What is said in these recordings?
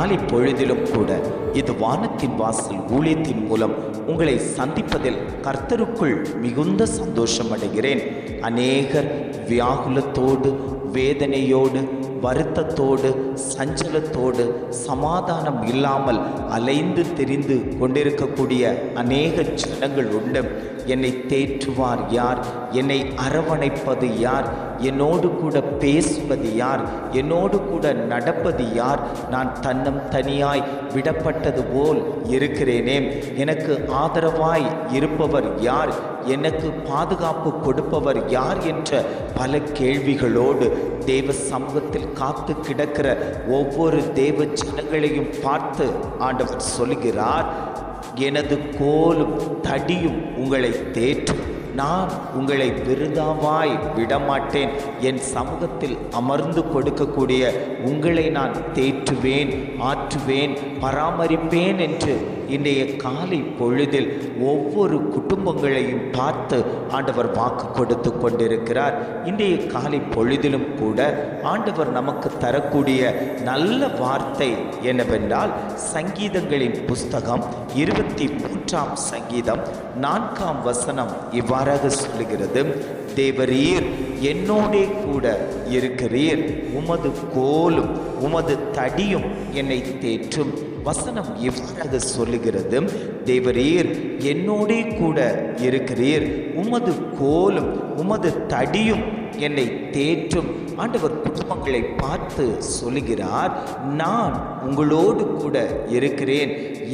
காலை பொழுதிலும் கூட இது வானத்தின் வாசல் ஊழியத்தின் மூலம் உங்களை சந்திப்பதில் கர்த்தருக்குள் மிகுந்த சந்தோஷம் அடைகிறேன் அநேகர் வியாகுலத்தோடு வேதனையோடு வருத்தத்தோடு சஞ்சலத்தோடு சமாதானம் இல்லாமல் அலைந்து தெரிந்து கொண்டிருக்கக்கூடிய அநேக ஜனங்கள் உண்டு. என்னை தேற்றுவார் யார்? என்னை அரவணைப்பது யார்? என்னோடு கூட பேசுவது யார்? என்னோடு கூட நடப்பது யார்? நான் தன்னம் தனியாய் விடப்பட்டது போல் இருக்கிறேனே. எனக்கு ஆதரவாய் இருப்பவர் யார்? எனக்கு பாதுகாப்பு கொடுப்பவர் யார்? என்ற பல கேள்விகளோடு தேவ சமூகத்தில் காத்து கிடக்கிற ஒவ்வொரு தேவ ஜனங்களையும் பார்த்து ஆண்டவர் சொல்கிறார் எனது கோலும் தடியும் உங்களை தேற்றும். நான் உங்களை விருதாவாய் விடமாட்டேன். என் சமூகத்தில் அமர்ந்து கொடுக்கக்கூடிய உங்களை நான் தேற்றுவேன் ஆற்றுவேன் பராமரிப்பேன் என்று இன்றைய காலை பொழுதில் ஒவ்வொரு குடும்பங்களையும் பார்த்து ஆண்டவர் வாக்கு கொடுத்து கொண்டிருக்கிறார். இன்றைய காலை பொழுதிலும் கூட ஆண்டவர் நமக்கு தரக்கூடிய நல்ல வார்த்தை என்னவென்றால் சங்கீதங்களின் புஸ்தகம் இருபத்தி மூன்றாம் சங்கீதம் நான்காம் வசனம் இவ்வாறாக சொல்லுகிறது. தேவரீர் என்னோடே கூட இருக்கிறீர். உமது கோலும் உமது தடியும் என்னை தேற்றும். வசனம் எவ்வாறு சொல்லுகிறது? தேவரீர் என்னோடே கூட இருக்கிறீர். உமது கோலும் உமது தடியும் என்னை தேற்றும். ஆண்டவர் குடும்பங்களை பார்த்து சொல்லுகிறார் நான் உங்களோடு கூட இருக்கிறேன்.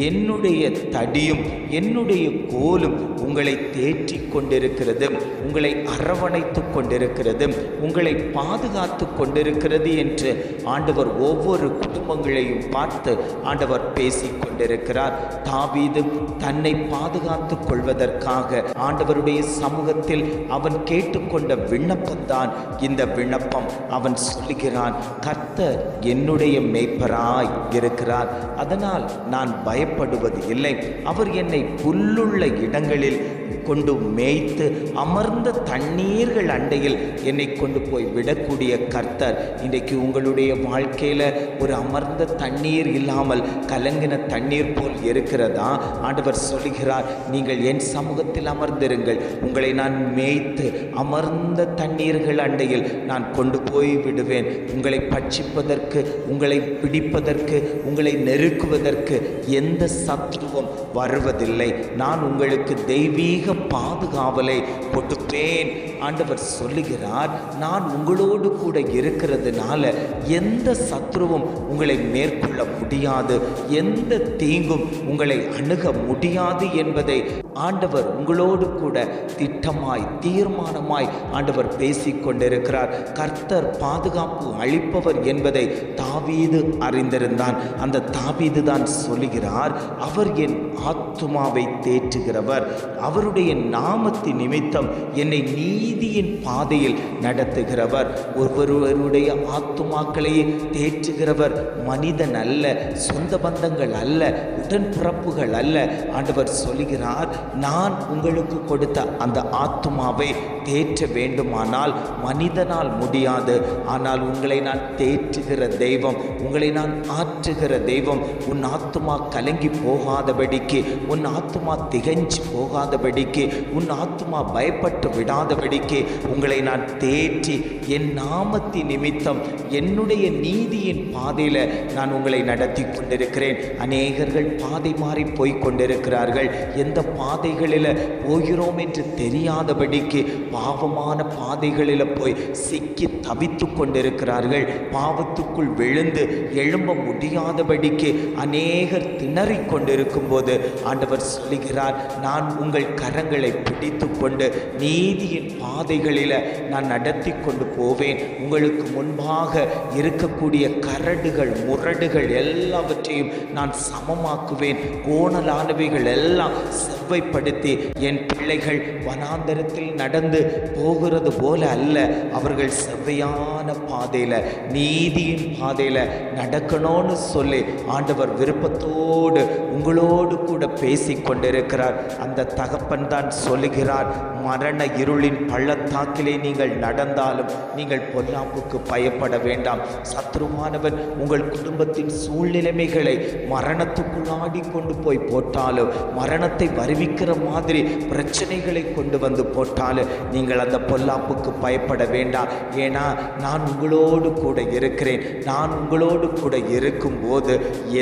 என்னுடைய தடியும் என்னுடைய கோலும் உங்களை தேற்றி கொண்டிருக்கிறது உங்களை அரவணைத்து கொண்டிருக்கிறது உங்களை பாதுகாத்து கொண்டிருக்கிறது என்று ஆண்டவர் ஒவ்வொரு குடும்பங்களையும் பார்த்து ஆண்டவர் பேசி கொண்டிருக்கிறார். தாவீது தன்னை பாதுகாத்துக் கொள்வதற்காக ஆண்டவருடைய சமூகத்தில் அவன் கேட்டுக்கொண்ட விண்ணப்பம்தான் இந்த விண்ணப்பம். அவன் சொல்லுகிறான் கர்த்தர் என்னுடைய மேய்ப்பராய் இருக்கிறார். அதனால் நான் பயப்படுவது இல்லை அவர் என்னை புல்லுள்ள இடங்களில் கொண்டு மேய்த்து அமர்ந்த தண்ணீர்கள் அண்டையில் என்னை கொண்டு போய் விடக்கூடிய கர்த்தர். இன்றைக்கு உங்களுடைய வாழ்க்கையில் ஒரு அமர்ந்த தண்ணீர் இல்லாமல் கலங்கின தண்ணீர் போல் இருக்கிறதா? ஆண்டவர் சொல்லுகிறார் நீங்கள் என் சமூகத்தில் அமர்ந்திருங்கள். உங்களை நான் மேய்த்து அமர்ந்த தண்ணீர்கள் அண்டையில் நான் கொண்டு போய் விடுவேன். உங்களை பட்சிப்பதற்கு உங்களை பிடிப்பதற்கு உங்களை நெருக்குவதற்கு எந்த சத்ருவும் வருவதில்லை. நான் உங்களுக்கு தெய்வீக பாதுகாவலை கொடுப்பேன். ஆண்டவர் சொல்லுகிறார் நான் உங்களோடு கூட இருக்கிறதுனால எந்த சத்ருவும் உங்களை மேற்கொள்ள முடியாது. எந்த தீங்கும் உங்களை அணுக முடியாது என்பதை ஆண்டவர் உங்களோடு கூட திட்டமாய் தீர்மானமாய் ஆண்டவர் பேசிக்கொண்டிருக்கிறார். கர்த்தர் பாதுகாப்பு அளிப்பவர் என்பதை தாவீது அறிந்திருந்தான். அந்த தாவீது தான் சொல்லுகிறார் அவர் என் ஆத்துமாவை தேற்றுகிறவர். அவருடைய நாமத்தின் நிமித்தம் என்னை நீதியின் பாதையில் நடத்துகிறவர். ஒருவருடைய ஆத்துமாக்களையே தேற்றுகிறவர் மனிதன் அல்ல சொந்த பந்தங்கள் அல்ல உடன்பிறப்புகள் அல்ல. ஆண்டவர் சொல்லுகிறார் நான் உங்களுக்கு கொடுத்த அந்த ஆத்மாவை தேற்ற வேண்டுமானால் மனிதனால் முடியாது. ஆனால் உங்களை நான் தேற்றுகிற தெய்வம் உங்களை நான் ஆற்றுகிற தெய்வம் உன் ஆத்துமா கலங்கி போகாதபடிக்கு உன் ஆத்துமா திகஞ்சு போகாதபடிக்கு உன் ஆத்மா பயப்பட்டு விடாதபடிக்கு உங்களை நான் தேற்றி என் நாமத்தி நிமித்தம் என்னுடைய நீதியின் பாதையில் நான் உங்களை நடத்தி கொண்டிருக்கிறேன். அநேகர்கள் பாதை மாறி போய் கொண்டிருக்கிறார்கள். எந்த பாதைகளில் போகிறோம் என்று தெரியாதபடிக்கு பாவமான பாதைகளில் போய் சிக்கி தவித்து கொண்டிருக்கிறார்கள். பாவத்துக்குள் விழுந்து எழும்ப முடியாதபடிக்கு அநேகர் திணறிக் கொண்டிருக்கும் போது ஆண்டவர் சொல்லுகிறார் நான் உங்கள் கரங்களை பிடித்து கொண்டு நீதியின் பாதைகளில் நான் நடத்தி கொண்டு போவேன். உங்களுக்கு முன்பாக இருக்கக்கூடிய கரடுகள் முரடுகள் எல்லாவற்றையும் நான் சமமாக்குவேன். கோணலானவைகள் எல்லாம் செவ்வை செவ்வைப்படுத்தி என் பிள்ளைகள் வனாந்தரத்தில் நடந்து போகிறது போல அல்ல. அவர்கள் செவ்வையான பாதையில் நீதியின் பாதையில் நடக்கணும்னு சொல்லி ஆண்டவர் விருப்பத்தோடு உங்களோடு கூட பேசி கொண்டிருக்கிறார். அந்த தகப்பன் தான் சொல்லுகிறார் மரண இருளின் பள்ளத்தாக்கிலே நீங்கள் நடந்தாலும் நீங்கள் பொல்லாப்புக்கு பயப்பட வேண்டாம். சத்ருவானவன் உங்கள் குடும்பத்தின் சூழ்நிலைமைகளை மரணத்துக்குள்ளாடி கொண்டு போய் போட்டாலும் மரணத்தை வருவி வருவிக்கிற மாதிரி பிரச்சனைகளை கொண்டு வந்து போட்டாலும் நீங்கள் அந்த பொல்லாப்புக்கு பயப்பட வேண்டாம். ஏன்னா நான் உங்களோடு கூட இருக்கிறேன். நான் உங்களோடு கூட இருக்கும்போது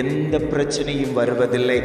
எந்த பிரச்சனையும் வருவதில்லை.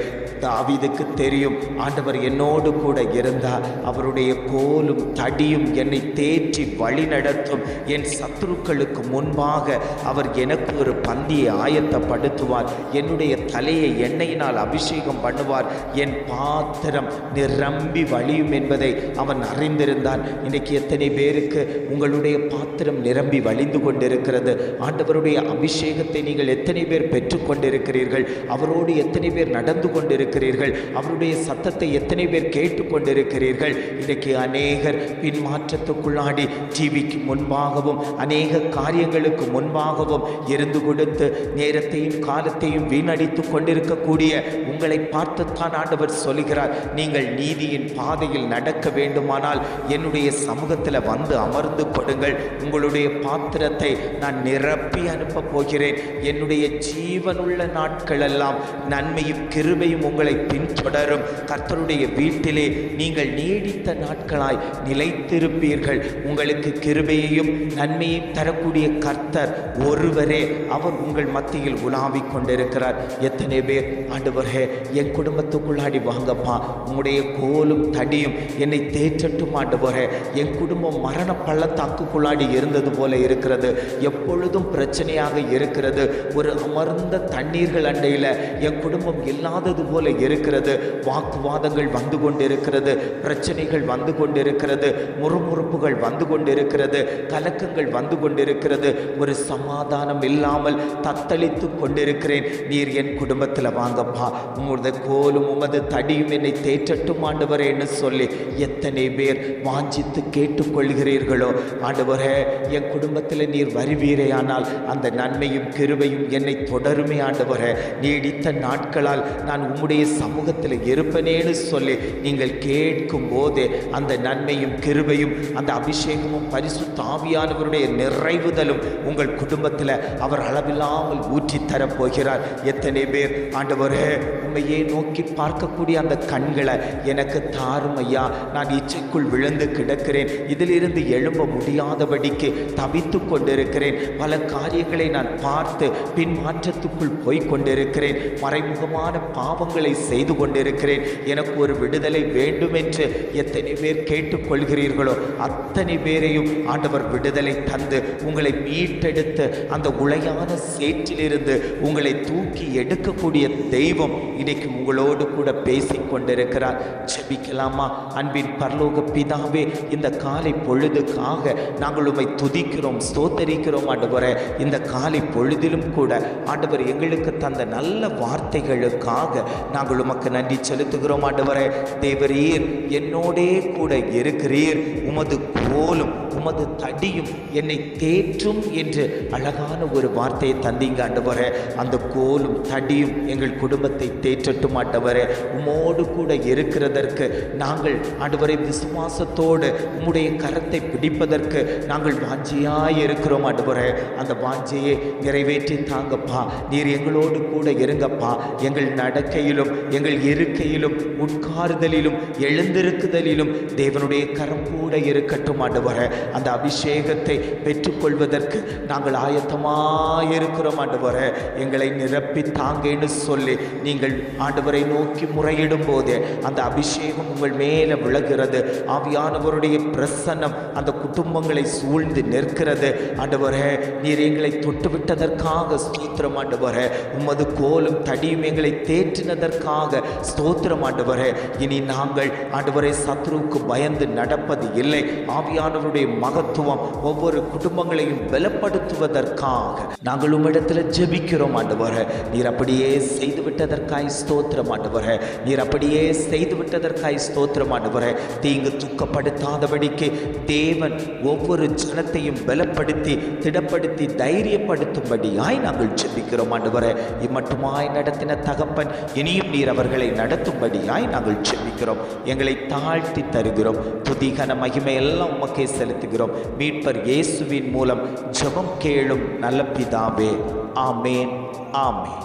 தாவிதுக்கு தெரியும். ஆண்டவர் என்னோடு கூட இருந்தால் அவருடைய கோலும் தடியும் என்னை தேற்றி வழி நடத்தும். என் சத்துருக்களுக்கு முன்பாக அவர் எனக்கு ஒரு பந்தியை ஆயத்தப்படுத்துவார். என்னுடைய தலையை எண்ணெயினால் அபிஷேகம் பண்ணுவார். என் பாத்திரம் நிரம்பி வழியும் என்பதை அவன் அறிந்திருந்தான். இன்றைக்கு எத்தனை பேருக்கு உங்களுடைய பாத்திரம் நிரம்பி வழிந்து கொண்டிருக்கிறது? ஆண்டவருடைய அபிஷேகத்தை நீங்கள் எத்தனை பேர் பெற்றுக்கொண்டிருக்கிறீர்கள்? அவரோடு எத்தனை பேர் நடந்து கொண்டிருக்கிறீர்கள். அவருடைய சத்தத்தை எத்தனை பேர் கேட்டுக்கொண்டிருக்கிறீர்கள் இன்றைக்கு அநேகர் பின்மாற்றத்துக்குள்ளாடி டிவிக்கு முன்பாகவும் அநேக காரியங்களுக்கு முன்பாகவும் இருந்து கொடுத்து நேரத்தையும் காலத்தையும் வீணடித்து கொண்டிருக்கக்கூடிய உங்களை பார்த்துத்தான் ஆண்டவர் சொல்கிறார். நீங்கள் நீதியின் பாதையில் நடக்க வேண்டுமானால் என்னுடைய சமூகத்தில் வந்து அமர்ந்து கொடுங்கள். உங்களுடைய பாத்திரத்தை நான் நிரப்பி அனுப்பப் போகிறேன். என்னுடைய ஜீவனுள்ள நாட்களெல்லாம் நன்மையும் கிருபையும் உங்கள் பின்தொடரும். கர்த்தருடைய வீட்டிலே நீங்கள் நீடித்த நாட்களாய் நிலைத்திருப்பீர்கள். உங்களுக்கு கிருபையையும் நன்மையையும் தரக்கூடிய கர்த்தர் ஒருவரே. அவர் உங்கள் மத்தியில் உலாவிக் கொண்டிருக்கிறார். எத்தனை பேர் ஆண்டவரே என் குடும்பத்துக்குள்ளாடி வாங்கப்பா. உங்களுடைய கோலும் தடியும் என்னை தேற்றட்டும் ஆண்டவரே. என் குடும்பம் மரண பள்ளத்தாக்குக்குள்ளாடி இருந்தது போல இருக்கிறது. எப்பொழுதும் பிரச்சனையாக இருக்கிறது. ஒரு அமர்ந்த தண்ணீர்கள் அண்டையில் என் குடும்பம் இல்லாதது போல இருக்கிறது. வாக்குவாதங்கள் வந்து கொண்டிருக்கிறது. பிரச்சனைகள் வந்து கொண்டிருக்கிறது. முறுமுறுப்புகள் வந்து கொண்டிருக்கிறது. கலக்கங்கள் வந்து கொண்டிருக்கிறது. ஒரு சமாதானம் இல்லாமல் தத்தளித்து கொண்டிருக்கிறேன். நீர் என் குடும்பத்தில் வாங்கப்பா. உமது கோலும் உமது தடியும் என்னை தேற்றட்டும் ஆண்டவரேன்னு சொல்லி எத்தனை பேர் வாஞ்சித்து கேட்டுக்கொள்கிறீர்களோ. ஆண்டவரே என் குடும்பத்தில் நீர் வருவீரேயானால் அந்த நன்மையும் கிருபையும் என்னை தொடருமே ஆண்டவரே. நீடித்த நாட்களால் நான் உம்முடைய சமூகத்தில் இருப்பனேன்னு சொல்லி நீங்கள் கேட்கும் போதே அந்த நன்மையும் கிருபையும் அந்த அபிஷேகமும் பரிசு தாவியானவருடைய நிறைவுதலும் உங்கள் குடும்பத்தில் அவர் அளவில்லாமல் ஊற்றி தரப்போகிறார். எத்தனை பேர் ஆண்டவரே உண்மையே நோக்கி பார்க்கக்கூடிய அந்த கண்களை எனக்கு தாரும் ஐயா நான் இச்சைக்குள் விழுந்து கிடக்கிறேன். இதிலிருந்து எழும்ப முடியாதபடிக்கு தவித்து கொண்டிருக்கிறேன். பல காரியங்களை நான் பார்த்து பின்மாற்றத்துக்குள் போய்க் கொண்டிருக்கிறேன். மறைமுகமான பாவங்களை செய்து கொண்டிருக்கிறேன். எனக்கு ஒரு விடுதலை வேண்டும் என்று எத்தனை பேர் கேட்டுக்கொள்கிறீர்களோ அத்தனை பேரையும் ஆண்டவர் விடுதலை தந்து உங்களை மீட்டெடுத்து அந்த உளையான சேற்றிலிருந்து உங்களை தூக்கி எடுக்கக்கூடிய தெய்வம் இன்னைக்கு உங்களோடு கூட பேசிக் கொண்டிருக்கிறார் ஜபிக்கலாமா? அன்பின் பரலோக பிதாவே இந்த காலை பொழுதுக்காக நாங்கள் உண்மை துதிக்கிறோம் ஸ்தோத்தரிக்கிறோம் ஆண்டவரே. இந்த காலை பொழுதிலும் கூட ஆண்டவர் எங்களுக்கு தந்த நல்ல வார்த்தைகளுக்காக நாங்கள் உமக்கு நன்றி செலுத்துகிறோம் ஆண்டவரே. தேவரீர் என்னோடே கூட இருக்கிறீர். உமது கோலும் உமது தடியும் என்னை தேற்றும் என்று அழகான ஒரு வார்த்தையை தந்தீங்க ஆண்டவரே. அந்த கோலும் தடியும் எங்கள் குடும்பத்தை தேற்றட்டும் ஆண்டவரே. உமோடு கூட இருக்கிறதற்கு நாங்கள் ஆண்டவரை விசுவாசத்தோடு உம்முடைய கரத்தை பிடிப்பதற்கு நாங்கள் வாஞ்சியாய் இருக்கிறோம் ஆண்டவரே. அந்த வாஞ்சியை நிறைவேற்றி தாங்கப்பா. நீர் எங்களோடு கூட இருங்கப்பா. எங்கள் நடக்கையிலும் எங்கள் இருக்கையிலும் உட்காருதலிலும் எழுந்திருக்குதலிலும் தேவனுடைய கரம் கூட இருக்கட்டும் ஆண்டவரே. அந்த அபிஷேகத்தை பெற்றுக்கொள்வதற்கு நாங்கள் ஆயத்தமாக இருக்கிறோம் ஆண்டவரே. எங்களை நிரப்பி தாங்கன்னு சொல்லி நீங்கள் ஆண்டவரை நோக்கி முறையிடும் போதே அந்த அபிஷேகம் உங்கள் மேலே விழுகிறது. ஆவியானவருடைய பிரசன்னம் அந்த குடும்பங்களை சூழ்ந்து நிற்கிறது. ஆண்டவரே நீர் எங்களை தொட்டுவிட்டதற்காக ஸ்தோத்திரம் ஆண்டவரே. உமது கோலும் தடியும் எங்களை தேற்றினதற்காக ஸ்தோத்திரம் ஆண்டவரே. இனி நாங்கள் ஆண்டவரை சத்ருவுக்கு பயந்து நடப்பது இல்லை. ஆவியானவருடைய மகத்துவம் ஒவ்வொரு குடும்பங்களையும் பலப்படுத்துவதற்காக நாங்கள் உம்மிடத்தில் ஜெபிக்கிறோம் ஆண்டவரே. நீர் அப்படியே செய்து விட்டதற்காய் ஸ்தோத்திரம் ஆண்டவரே. நீர் அப்படியே செய்து விட்டதற்காய் ஸ்தோத்திரம் ஆண்டவரே. தீங்கு துக்கப்படுத்தாதபடிக்கு தேவன் ஒவ்வொரு ஜனத்தையும் பலப்படுத்தி திடப்படுத்தி தைரியப்படுத்தும்படியாய் நாங்கள் ஜெபிக்கிறோம் ஆண்டவரே. இம்மட்டுமாய் நடத்தின தகப்பன் இனியும் நீர் அவர்களை நடத்தும்படியாய் நாங்கள் ஜெபிக்கிறோம். எங்களை தாழ்த்தி தருகிறோம். துதிகன மகிமை எல்லாம் உமக்கே வேண்டுகிறோம் மீட்பர் இயேசுவின் மூலம் ஜபம் கேளும் நல்ல பிதாவே. ஆமேன் ஆமேன்.